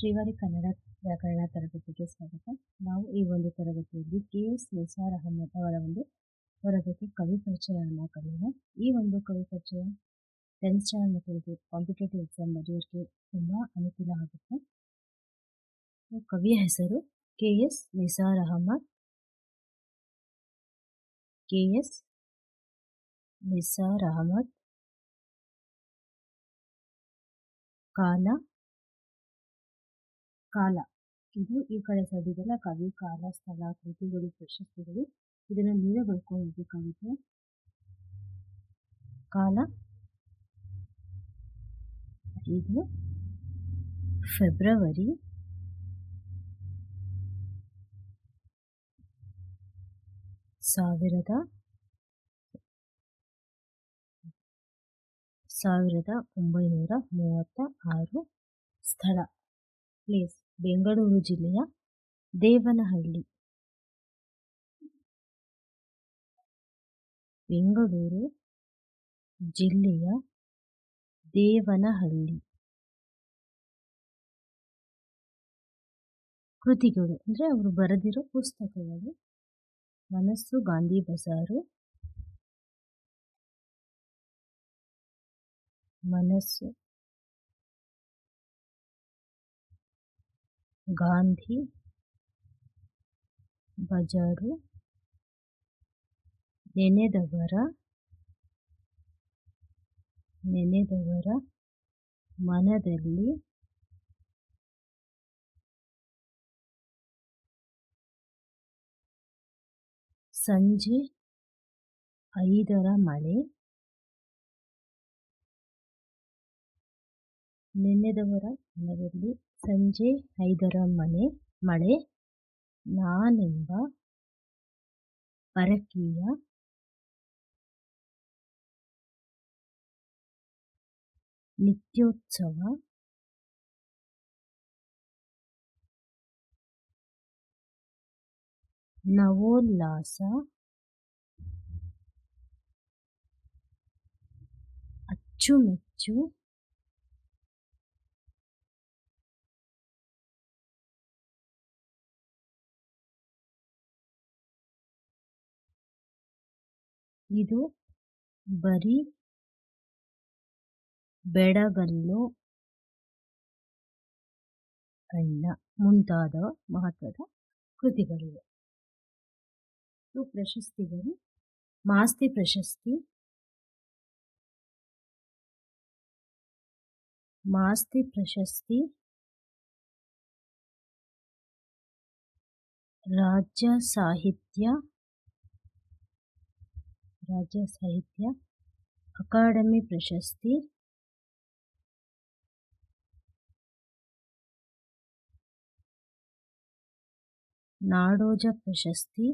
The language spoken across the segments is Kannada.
ಶ್ರೀವಾರಿ ಕನ್ನಡ ವ್ಯಾಕರಣ ತರಗತಿಗೆ ಸ್ವಾಗತ. ನಾವು ಈ ಒಂದು ತರಗತಿಯಲ್ಲಿ ಕೆ ಎಸ್ ನಿಸಾರ್ ಅಹಮದ್ ಅವರ ಒಂದು ಬಗ್ಗೆ ಕವಿ ಪರಿಚಯವನ್ನು ಕಲಿಯೋಣ ಈ ಒಂದು ಕವಿ ಪರಿಚಯ ಟೆಂತ್ ಸ್ಟ್ಯಾಂಡರ್ಡ್ ಮಕ್ಕಳಿಗೆ ಕಾಂಪಿಟೇಟಿವ್ ಎಕ್ಸಾಮ್ ಬರೆಯೋರಿಗೆ ತುಂಬ ಅನುಕೂಲ ಆಗುತ್ತೆ. ಕವಿಯ ಹೆಸರು K S Nisar Ahmed. K S Nisar Ahmed. ಕಾಲ ಕಾಲ. ಇದು ಈ ಕಡೆ ಸೈಡ್ ಕವಿ ಕಾಲ, ಸ್ಥಳ, ಕೃತಿಗಳು, ಪ್ರಶಸ್ತಿಗಳು. ಇದನ್ನು ನೀವೇ ಬರ್ಕೊಳ್ಬೇಕಾಗುತ್ತೆ ಕಾಲ. ಇದು ಫೆಬ್ರವರಿ. ಸಾವಿರದ ಸಾವಿರದ ಒಂಬೈನೂರ ಮೂವತ್ತ ಆರು ಸ್ಥಳ. ಪ್ಲೇಸ್ ಬೆಂಗಳೂರು ಜಿಲ್ಲೆಯ ದೇವನಹಳ್ಳಿ. ಬೆಂಗಳೂರು ಜಿಲ್ಲೆಯ ದೇವನಹಳ್ಳಿ. ಕೃತಿಗಳು ಅಂದರೆ ಅವರು ಬರೆದಿರೋ ಪುಸ್ತಕಗಳು. ಮನಸ್ಸು ಗಾಂಧಿ ಬಜಾರು. ಮನಸ್ಸು ಗಾಂಧಿ ಬಜಾರು ನೆನೆದವರ ನೆನೆದವರ ಮನದಲ್ಲಿ ಸಂಜೆ ಐದರ ಮಳೆ ನೆನೆದವರ ಮನದಲ್ಲಿ ಸಂಜೆ ಐದರ ಮನೆ ಮಳೆ ನಾನೆಂಬ ಪರಕೀಯ ನಿತ್ಯೋತ್ಸವ ನವೋಲ್ಲಾಸ ಅಚ್ಚುಮೆಚ್ಚು ಇದು ಬರೀ ಬೆಡಗಲ್ಲು ಅಲ್ಲ, ಮುಂತಾದ ಮಹತ್ವದ ಕೃತಿಗಳಿವೆ. ಇದು ಪ್ರಶಸ್ತಿಗಳು ಮಾಸ್ತಿ ಪ್ರಶಸ್ತಿ ಮಾಸ್ತಿ ಪ್ರಶಸ್ತಿ, ರಾಜ್ಯ ಸಾಹಿತ್ಯ ರಾಜ್ಯ ಸಾಹಿತ್ಯ ಅಕಾಡೆಮಿ ಪ್ರಶಸ್ತಿ ನಾಡೋಜ ಪ್ರಶಸ್ತಿ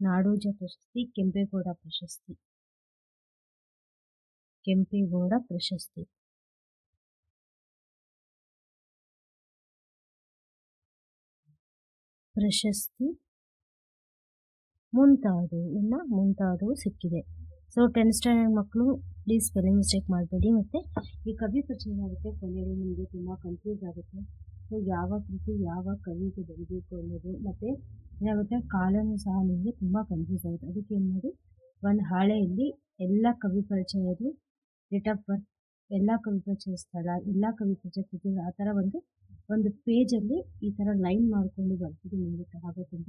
ನಾಡೋಜ ಪ್ರಶಸ್ತಿ ಕೆಂಪೇಗೌಡ ಪ್ರಶಸ್ತಿ ಕೆಂಪೇಗೌಡ ಪ್ರಶಸ್ತಿ ಪ್ರಶಸ್ತಿ ಮುಂತಾದವು, ಇನ್ನು ಮುಂತಾದವು ಸಿಕ್ಕಿದೆ. ಸೊ ಟೆನ್ ಸ್ಟ್ಯಾಂಡರ್ಡ್ ಮಕ್ಕಳು ಪ್ಲೀಸ್ ಸ್ಪೆಲ್ಲಿಂಗ್ ಮಿಸ್ಟೇಕ್ ಮಾಡಬೇಡಿ ಮತ್ತು ಈ ಕವಿ ಪರಿಚಯ ಆಗುತ್ತೆ ಕೊನೆಯಲ್ಲಿ, ನಿಮಗೆ ತುಂಬ ಕನ್ಫ್ಯೂಸ್ ಆಗುತ್ತೆ. ಸೊ ಯಾವ ಕೃತಿ, ಯಾವ ಕವಿಗೆ ಬರೀಬೇಕು ಅನ್ನೋದು ಮತ್ತು ಏನಾಗುತ್ತೆ? ಕಾಲನೂ ಸಹ ನಿಮಗೆ ತುಂಬ ಕನ್ಫ್ಯೂಸ್ ಆಗುತ್ತೆ. ಅದಕ್ಕೆ ಏನು ಮಾಡಿ? ಒಂದು ಹಾಳೆಯಲ್ಲಿ ಎಲ್ಲ ಕವಿ ಪರಿಚಯದು ಡೇಟ್ ಆಫ್ ಬರ್ತ್ ಎಲ್ಲ ಕವಿ ಪರಿಚಯ ಸ್ಥಳ, ಎಲ್ಲ ಕವಿ ಪರಿಚಯ ಕೃತಿಗಳು, ಆ ಥರ ಒಂದು ಒಂದು ಪೇಜಲ್ಲಿ ಈ ಥರ ಲೈನ್ ಮಾಡಿಕೊಂಡು ಬರ್ತಿದ್ದು ನಿಮಗೆ ಆಗ ತುಂಬ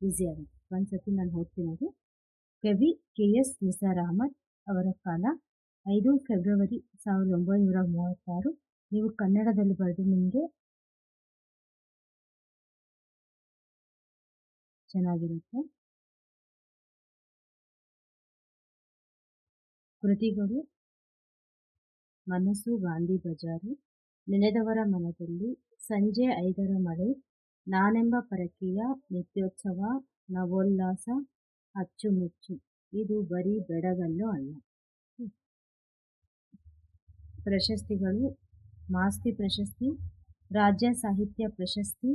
ಈಸಿ ಆಗುತ್ತೆ. ಒಂದು ನಾನು ಓದ್ತೀನಿ ಕವಿ ಕೆ ಎಸ್ ನಿಸಾರ್ ಅಹಮದ್ ಅವರ ಕಾಲ, ಐದು ಫೆಬ್ರವರಿ ಸಾವಿರದ ಒಂಬೈನೂರ ಮೂವತ್ತಾರು. ನೀವು ಕನ್ನಡದಲ್ಲಿ ಬರೆದು ನಿಮಗೆ ಚೆನ್ನಾಗಿರುತ್ತೆ. ಕೃತಿಗಳು ಮನಸ್ಸು ಗಾಂಧಿ ಬಜಾರು. ನೆನೆದವರ ಮನದಲ್ಲಿ ಸಂಜೆ ಐದರ ಮಳೆ, ನಾನೆಂಬ ಪರಕೀಯ ನಿತ್ಯೋತ್ಸವ, ನವೋಲ್ಲಾಸ, ಅಚ್ಚುಮೆಚ್ಚು. ಇದು ಬರೀ ಬೆಡಗಲ್ಲು ಅಲ್ಲ. ಪ್ರಶಸ್ತಿಗಳು, ಮಾಸ್ತಿ ಪ್ರಶಸ್ತಿ, ರಾಜ್ಯ ಸಾಹಿತ್ಯ ಪ್ರಶಸ್ತಿ,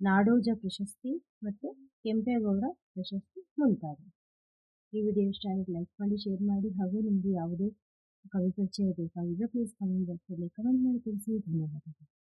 ನಾಡೋಜ ಪ್ರಶಸ್ತಿ ಮತ್ತು ಕೆಂಪೇಗೌಡ ಪ್ರಶಸ್ತಿ ಮುಂತಾದವು. ಈ ವಿಡಿಯೋ ಇಷ್ಟ ಆದರೆ ಲೈಕ್ ಮಾಡಿ ಶೇರ್ ಮಾಡಿ ಹಾಗೂ ನಿಮಗೆ ಯಾವುದೇ ಕವಿ ಪರಿಚಯ ಬೇಕಾಗಿದ್ದರೆ ಪ್ಲೀಸ್ ಕಮೆಂಟ್ ಬಾಕ್ಸಲ್ಲಿ ಕಮೆಂಟ್ ಮಾಡಿ ತಿಳಿಸಿ ಧನ್ಯವಾದಗಳು